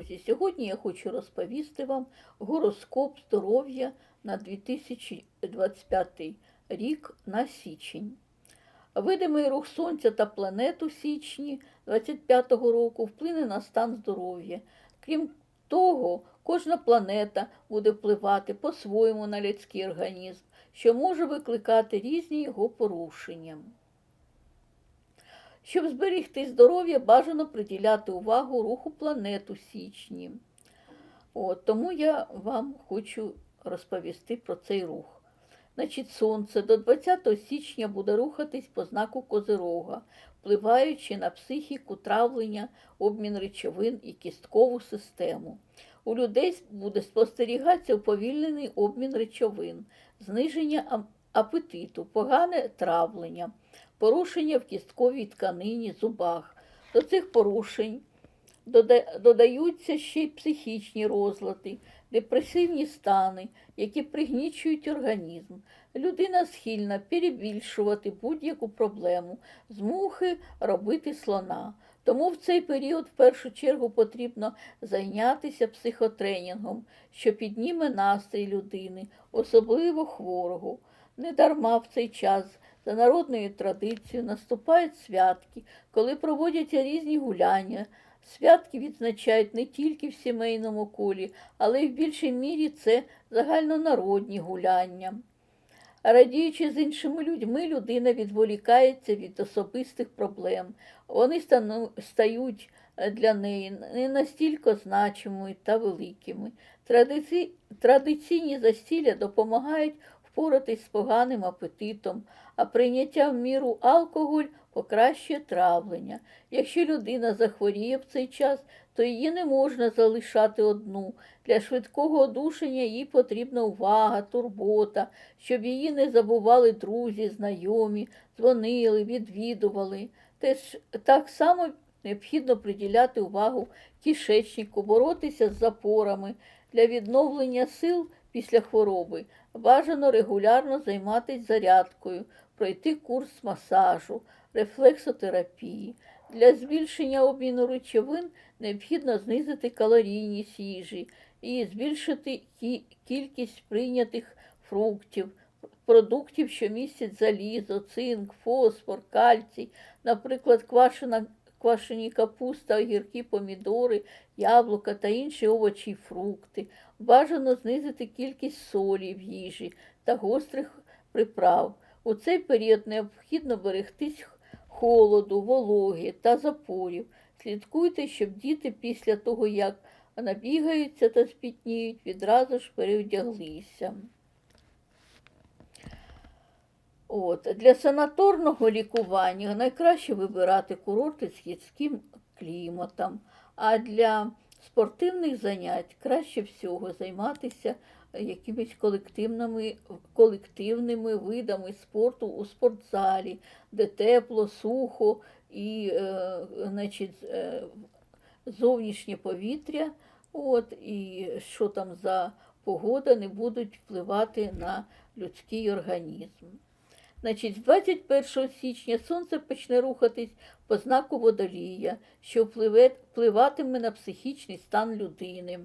друзі! Сьогодні я хочу розповісти вам гороскоп здоров'я на 2025 рік на січень. Видимий рух Сонця та планет у січні 2025 року вплине на стан здоров'я. Крім того, кожна планета буде впливати по-своєму на людський організм, що може викликати різні його порушення. Щоб зберегти здоров'я, бажано приділяти увагу руху планет у січні. От, тому я вам хочу розповісти про цей рух. Значить, Сонце до 20 січня буде рухатись по знаку Козирога, впливаючи на психіку, травлення, обмін речовин і кісткову систему. У людей буде спостерігатися уповільнений обмін речовин, зниження апетиту, погане травлення, порушення в кістковій тканині, зубах. До цих порушень додаються ще й психічні розлади, депресивні стани, які пригнічують організм. Людина схильна перебільшувати будь-яку проблему, з мухи робити слона. Тому в цей період в першу чергу потрібно зайнятися психотренінгом, що підніме настрій людини, особливо хворого. Недарма в цей час за народною традицією наступають святки, коли проводяться різні гуляння. Святки відзначають не тільки в сімейному колі, але й в більшій мірі це загальнонародні гуляння. Радіючи з іншими людьми, людина відволікається від особистих проблем. Вони стають для неї не настільки значимими та великими. Традиці... Традиційні застілля допомагають впоратись з поганим апетитом, а прийняття в міру алкоголь покращує травлення. Якщо людина захворіє в цей час, то її не можна залишати одну. Для швидкого одушення їй потрібна увага, турбота, щоб її не забували друзі, знайомі, дзвонили, відвідували. Теж так само необхідно приділяти увагу кишечнику, боротися з запорами для відновлення сил після хвороби. Бажано регулярно займатися зарядкою, пройти курс масажу, рефлексотерапії. Для збільшення обміну речовин необхідно знизити калорійність їжі і збільшити кількість прийнятих фруктів, продуктів, що містять залізо, цинк, фосфор, кальцій, наприклад, квашена, квашені капуста, огірки, помідори, яблука та інші овочі й фрукти. Бажано знизити кількість солі в їжі та гострих приправ. У цей період необхідно берегтись холоду, вологи та запорів. Слідкуйте, щоб діти після того, як набігаються та спітніють, відразу ж переодяглися. От. Для санаторного лікування найкраще вибирати курорти з гірським кліматом, а для спортивних занять краще всього займатися якимись колективними, колективними видами спорту у спортзалі, де тепло, сухо і е, значить, е, зовнішнє повітря, от, і що там за погода не будуть впливати на людський організм. Значить, з 21 січня сонце почне рухатись по знаку водолія, що впливе, впливатиме на психічний стан людини.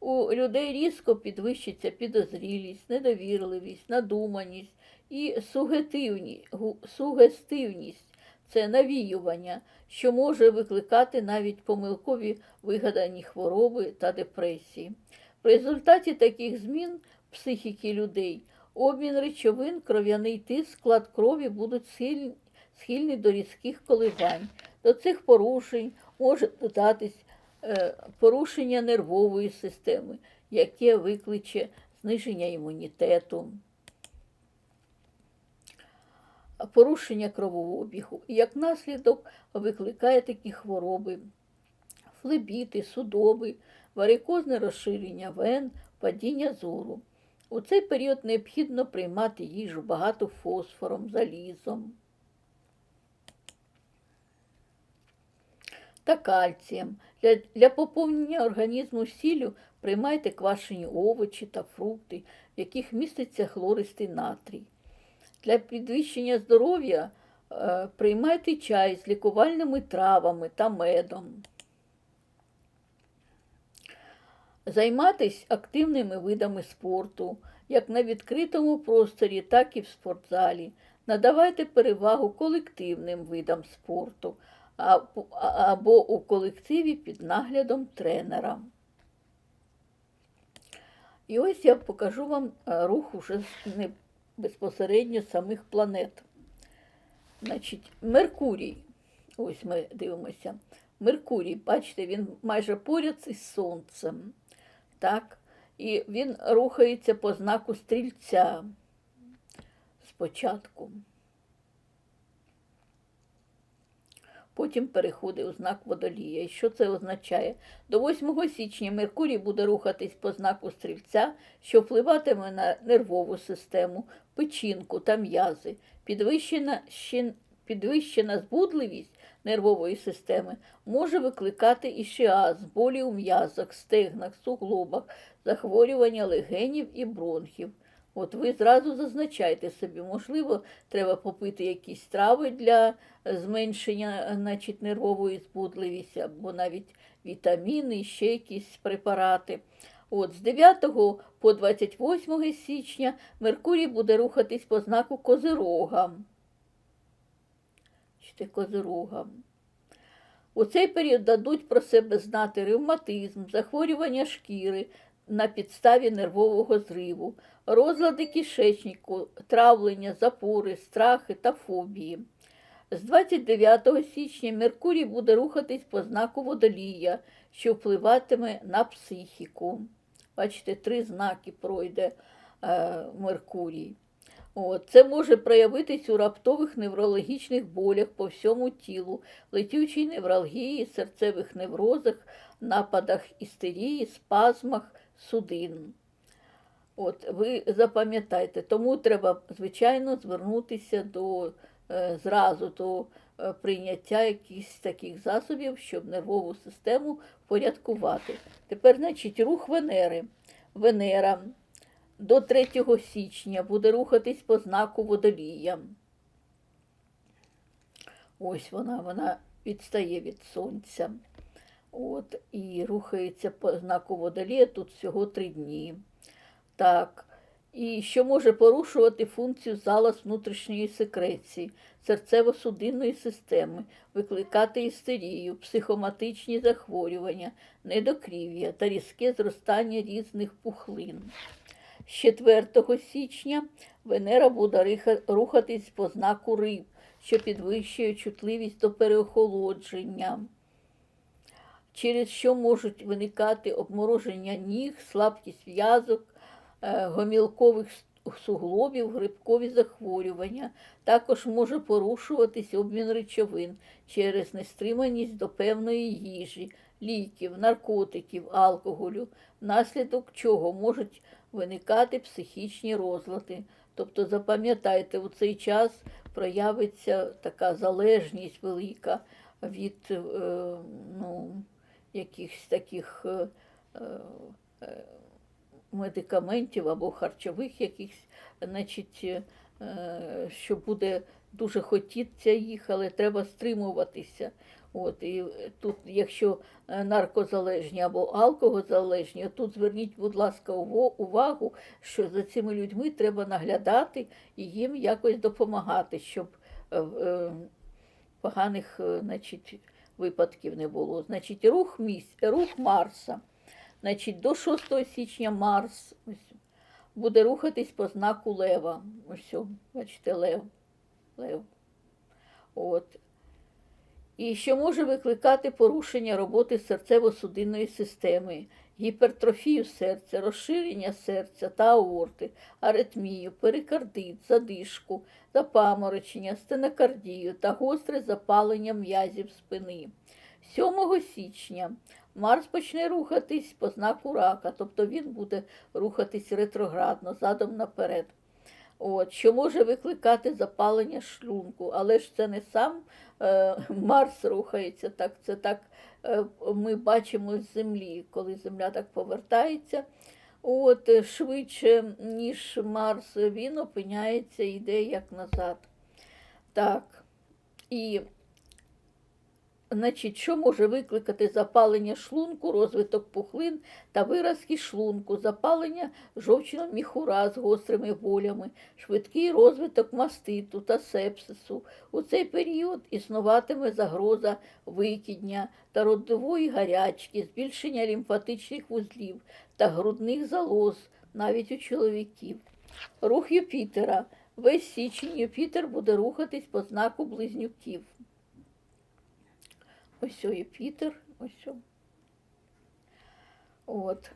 У людей різко підвищиться підозрілість, недовірливість, надуманість і сугестивні- сугестивність це навіювання, що може викликати навіть помилкові вигадані хвороби та депресії. В результаті таких змін психіки людей обмін речовин, кров'яний тиск, склад крові будуть схильні, схильні до різких коливань. До цих порушень може додатись е, порушення нервової системи, яке викличе зниження імунітету, порушення кровообігу. Як наслідок викликає такі хвороби, флебіти, судоби, варикозне розширення вен, падіння зору. У цей період необхідно приймати їжу багато фосфором, залізом та кальцієм. Для, для поповнення організму сіллю приймайте квашені овочі та фрукти, в яких міститься хлористий натрій. Для підвищення здоров'я е, приймайте чай з лікувальними травами та медом. Займатися активними видами спорту, як на відкритому просторі, так і в спортзалі. Надавайте перевагу колективним видам спорту або у колективі під наглядом тренера. І ось я покажу вам е, рух уже не безпосередньо самих планет. Значить, Меркурій. Ось ми дивимося. Меркурій, бачите, він майже поряд із Сонцем. Так? І він рухається по знаку стрільця спочатку. Потім переходить у знак водолія. І що це означає? До 8 січня Меркурій буде рухатись по знаку стрільця, що впливатиме на нервову систему, печінку та м'язи. Підвищена, підвищена збудливість нервової системи може викликати ішіаз, болі у м'язах, стегнах, суглобах, захворювання легенів і бронхів. От ви зразу зазначайте собі, можливо, треба попити якісь трави для зменшення значить, нервової збудливості, або навіть вітаміни, ще якісь препарати. От, з 9 по 28 січня Меркурій буде рухатись по знаку Козирога. Бачите, Козирога. У цей період дадуть про себе знати ревматизм, захворювання шкіри на підставі нервового зриву, розлади кишечнику, травлення, запори, страхи та фобії. З 29 січня Меркурій буде рухатись по знаку водолія, що впливатиме на психіку. Бачите, три знаки пройде е, Меркурій. От, це може проявитись у раптових неврологічних болях по всьому тілу, летючій невралгії, серцевих неврозах, нападах істерії, спазмах судин. От, ви запам'ятайте, тому треба, звичайно, звернутися до е, зразу до е, прийняття якихось таких засобів, щоб нервову систему впорядкувати. Тепер, значить, рух Венери. Венера до 3 січня буде рухатись по знаку водолія. Ось вона, вона відстає від сонця. От, і рухається по знаку водолія тут всього три дні. Так. І що може порушувати функцію залоз внутрішньої секреції, серцево-судинної системи, викликати істерію, психоматичні захворювання, недокрів'я та різке зростання різних пухлин. З 4 січня Венера буде рухатись по знаку риб, що підвищує чутливість до переохолодження, через що можуть виникати обмороження ніг, слабкість в'язок, е, гомілкових суглобів, грибкові захворювання. Також може порушуватись обмін речовин через нестриманість до певної їжі, ліків, наркотиків, алкоголю, внаслідок чого можуть виникати психічні розлади. Тобто, запам'ятайте, у цей час проявиться така залежність велика від е, ну, якихось таких е, е, медикаментів або харчових якихось, значить, що буде дуже хотіться їх, але треба стримуватися. От, і тут, якщо е, наркозалежні або алкогозалежні, тут зверніть, будь ласка, увагу, що за цими людьми треба наглядати і їм якось допомагати, щоб е, е, поганих е, значить, випадків не було. Значить, рух місць, рух Марса. Значить, до 6 січня Марс буде рухатись по знаку Лева. Ось, бачите, Лев. Лев. От. І що може викликати порушення роботи серцево-судинної системи, гіпертрофію серця, розширення серця та аорти, аритмію, перикардит, задишку, запаморочення, стенокардію та гостре запалення м'язів спини. 7 січня Марс почне рухатись по знаку рака, тобто він буде рухатись ретроградно, задом наперед. От, що може викликати запалення шлунку, але ж це не сам Марс рухається, так, це так е, ми бачимо з Землі, коли Земля так повертається. От, е, швидше, ніж Марс, він опиняється, йде як назад. Так. І значить, що може викликати запалення шлунку, розвиток пухлин та виразки шлунку, запалення жовчного міхура з гострими болями, швидкий розвиток маститу та сепсису. У цей період існуватиме загроза викидня та родової гарячки, збільшення лімфатичних вузлів та грудних залоз, навіть у чоловіків. Рух Юпітера. Весь січень Юпітер буде рухатись по знаку близнюків. Ось Юпітер, ось. От.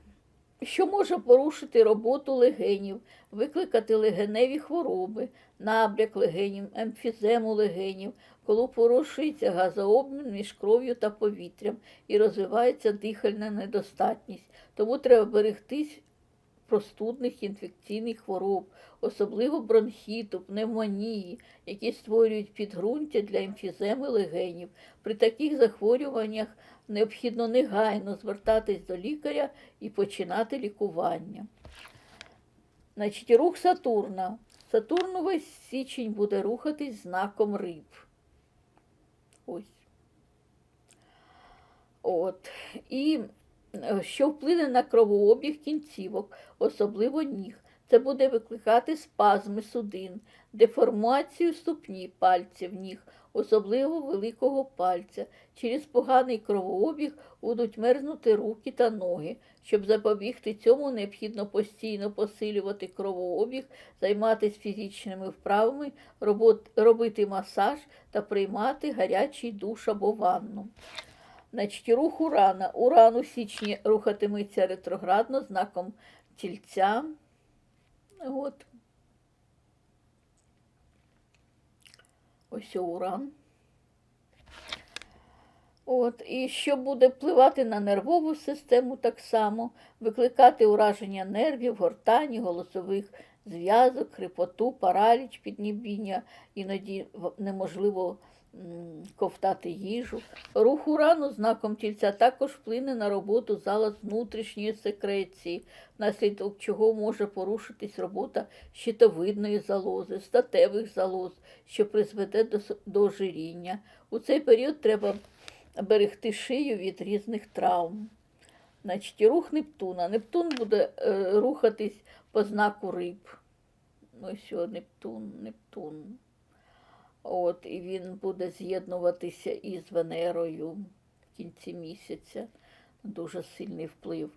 Що може порушити роботу легенів, викликати легеневі хвороби, набряк легенів, емфізему легенів, коли порушується газообмін між кров'ю та повітрям і розвивається дихальна недостатність. Тому треба берегтись простудних інфекційних хвороб, особливо бронхіту, пневмонії, які створюють підґрунтя для емфіземи легенів. При таких захворюваннях необхідно негайно звертатись до лікаря і починати лікування. Значить, рух Сатурна. Сатурн весь січень буде рухатись знаком риб. Ось. От. І що вплине на кровообіг кінцівок, особливо ніг. Це буде викликати спазми судин, деформацію ступні пальців ніг, особливо великого пальця. Через поганий кровообіг будуть мерзнути руки та ноги. Щоб запобігти цьому, необхідно постійно посилювати кровообіг, займатися фізичними вправами, робити масаж та приймати гарячий душ або ванну. Значить, рух урана. Уран у січні рухатиметься ретроградно знаком тільця. От. Ось уран. От, і що буде впливати на нервову систему так само, викликати ураження нервів, гортані, голосових зв'язок, хрипоту, параліч, піднебіння, іноді неможливо ковтати їжу. Рух урану знаком тільця також вплине на роботу залоз внутрішньої секреції, внаслідок чого може порушитись робота щитовидної залози, статевих залоз, що призведе до, до ожиріння. У цей період треба берегти шию від різних травм. Значить, рух Нептуна. Нептун буде е, рухатись по знаку риб. Ось Нептун, Нептун. От, і він буде з'єднуватися із Венерою в кінці місяця. Дуже сильний вплив.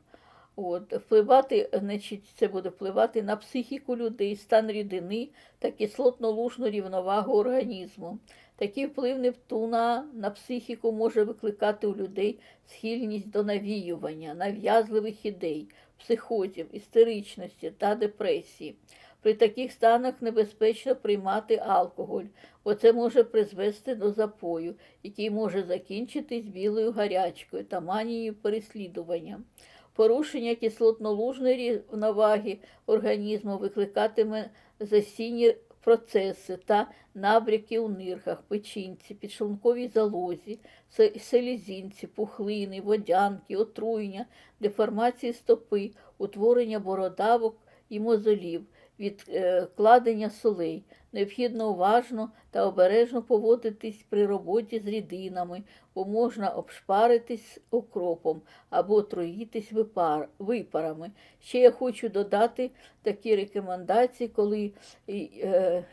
От, впливати, значить, це буде впливати на психіку людей, стан рідини та кислотно-лужну рівновагу організму. Такий вплив Нептуна на психіку може викликати у людей схильність до навіювання, нав'язливих ідей, психозів, істеричності та депресії. При таких станах небезпечно приймати алкоголь, бо це може призвести до запою, який може закінчитись білою гарячкою та манією переслідування. Порушення кислотно-лужної рівноваги організму викликатиме засінні процеси та набряки у нирках, печінці, підшлунковій залозі, се- селезінці, пухлини, водянки, отруєння, деформації стопи, утворення бородавок і мозолів, відкладення солей. Необхідно уважно та обережно поводитись при роботі з рідинами, бо можна обшпаритись окропом або отруїтись випар, випарами. Ще я хочу додати такі рекомендації, коли е, е,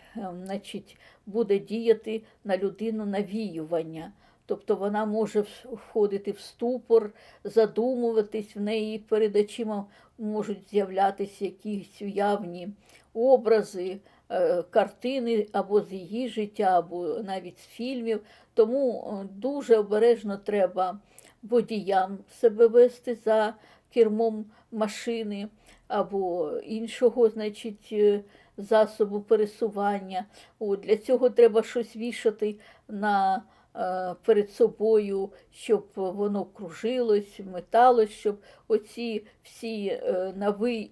значить, буде діяти на людину навіювання. Тобто вона може входити в ступор, задумуватись, в неї перед очима можуть з'являтися якісь уявні образи, е, картини або з її життя, або навіть з фільмів. Тому е, дуже обережно треба водіям себе вести за кермом машини або іншого, значить, е, засобу пересування. От, для цього треба щось вішати на перед собою, щоб воно кружилось, металось, щоб оці всі е,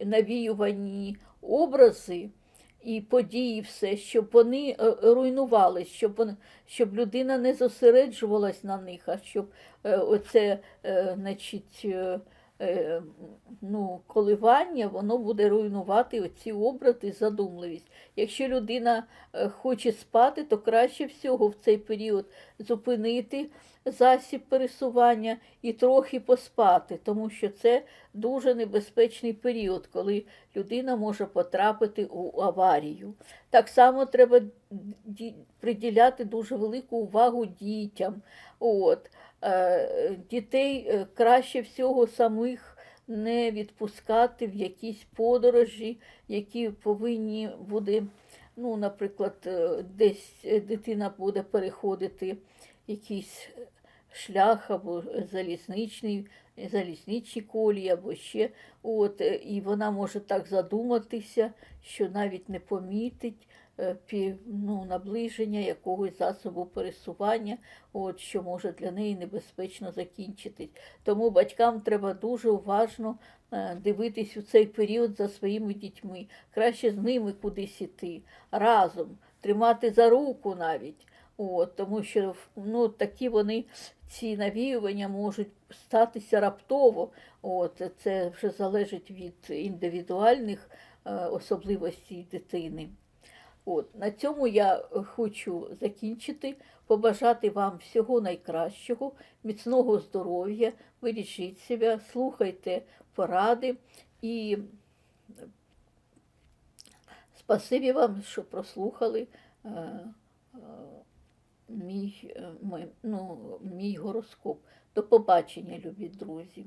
навіювані образи і події, все, щоб вони руйнували, руйнувались, щоб, щоб людина не зосереджувалась на них, а щоб е, оце, е, значить, е, е, ну, коливання, воно буде руйнувати оці обрати, задумливість. Якщо людина е, хоче спати, то краще всього в цей період зупинити засіб пересування і трохи поспати, тому що це дуже небезпечний період, коли людина може потрапити у аварію. Так само треба приділяти дуже велику увагу дітям. От. Е, Дітей е, краще всього самих не відпускати в якісь подорожі, які повинні буде, ну, наприклад, е, десь дитина буде переходити якийсь шлях або залізничний, залізничні колії, або ще. От, і вона може так задуматися, що навіть не помітить ну, наближення якогось засобу пересування, от, що може для неї небезпечно закінчитись. Тому батькам треба дуже уважно е, дивитись у цей період за своїми дітьми, краще з ними кудись іти разом, тримати за руку навіть. От, тому що ну, такі вони, ці навіювання можуть статися раптово. От, це вже залежить від індивідуальних е, особливостей дитини. От, на цьому я е, хочу закінчити, побажати вам всього найкращого, міцного здоров'я, бережіть себе, слухайте поради і спасибі вам, що прослухали е, е, мій, е, ну, мій гороскоп. До побачення, любі друзі.